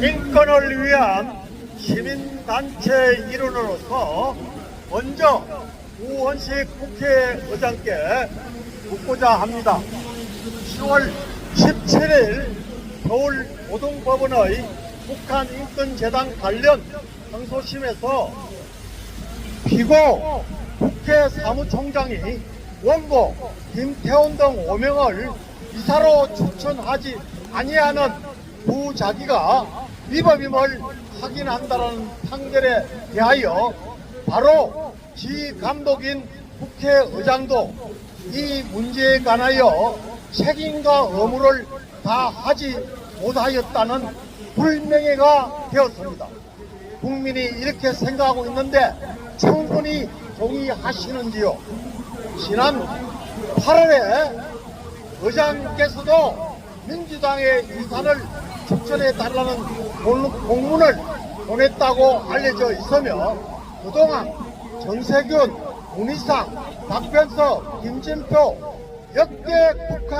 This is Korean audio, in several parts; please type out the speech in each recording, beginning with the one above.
인권을 위한 시민단체 일원으로서 먼저 우원식 국회의장께 묻고자 합니다. 10월 17일 서울고등법원의 북한 인권재단 관련 항소심에서 피고 국회 사무총장이 원고 김태훈 등 5명을 이사로 추천하지 아니하는 부자기가 위법임을 확인한다는 판결에 대하여 바로 지 감독인 국회의장도 이 문제에 관하여 책임과 의무를 다 하지 못하였다는 불명예가 되었습니다. 국민이 이렇게 생각하고 있는데 충분히 동의하시는지요? 지난 8월에 의장께서도 민주당의 이사를 추천해 달라는 공문을 보냈다고 알려져 있으며 그동안 정세균, 문희상, 박변석, 김진표 역대 국회,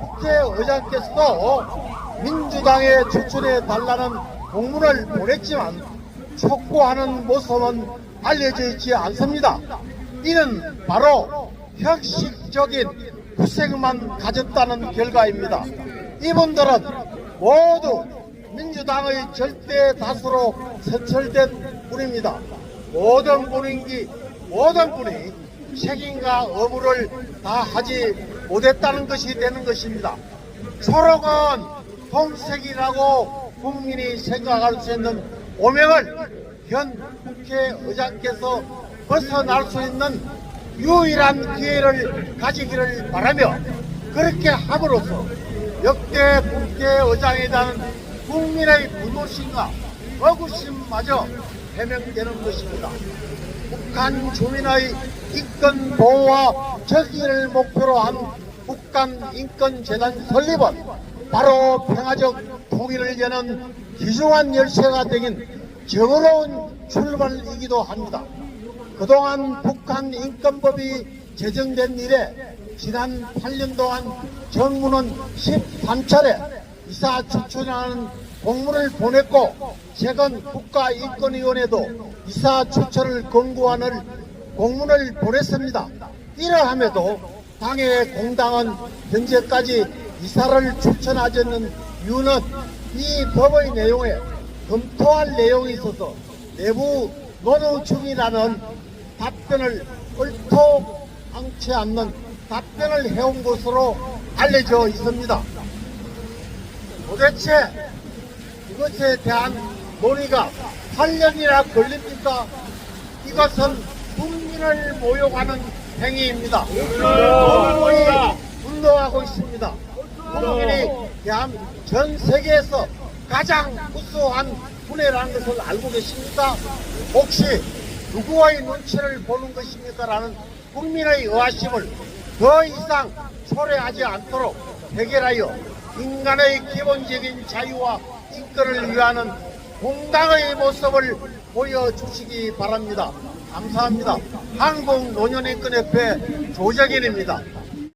국회의장께서도 민주당에 추천해 달라는 공문을 보냈지만 촉구하는 모습은 알려져 있지 않습니다. 이는 바로 형식적인 구색만 가졌다는 결과입니다. 이분들은 모두 민주당의 절대 다수로 선출된 분입니다. 모든 분인기 모든 분이 책임과 의무를 다 하지 못했다는 것이 되는 것입니다. 초록은 홍색이라고 국민이 생각할 수 있는 오명을 현 국회의장께서 벗어날 수 있는 유일한 기회를 가지기를 바라며 그렇게 함으로써 역대 국회의장에 대한 국민의 분노심과 억울심마저 해명되는 것입니다. 북한 주민의 인권 보호와 적기를 목표로 한 북한 인권재단 설립은 바로 평화적 통일을 여는 귀중한 열쇠가 되긴 정의로운 출발이기도 합니다. 그동안 북한 인권법이 제정된 이래 지난 8년 동안 정부는 13차례 이사 추천하는 공문을 보냈고 최근 국가인권위원회도 이사 추천을 권고하는 공문을 보냈습니다. 이러함에도 당의 공당은 현재까지 이사를 추천하지 않는 이유는 이 법의 내용에 검토할 내용이 있어서 내부 논의 중이라는 답변을 옳토않지 않는 답변을 해온 것으로 알려져 있습니다. 도대체 이것에 대한 논의가 8년이나 걸립니까? 이것은 국민을 모욕하는 행위입니다. 국민이 분노하고 있습니다. 국민이 대한 전 세계에서 가장 무수한 분해라는 것을 알고 계십니까? 혹시 누구의 눈치를 보는 것입니까? 라는 국민의 의아심을 더 이상 초래하지 않도록 해결하여 인간의 기본적인 자유와 인권을 위하는 공당의 모습을 보여주시기 바랍니다. 감사합니다. 한국노년인권협회 조정인입니다.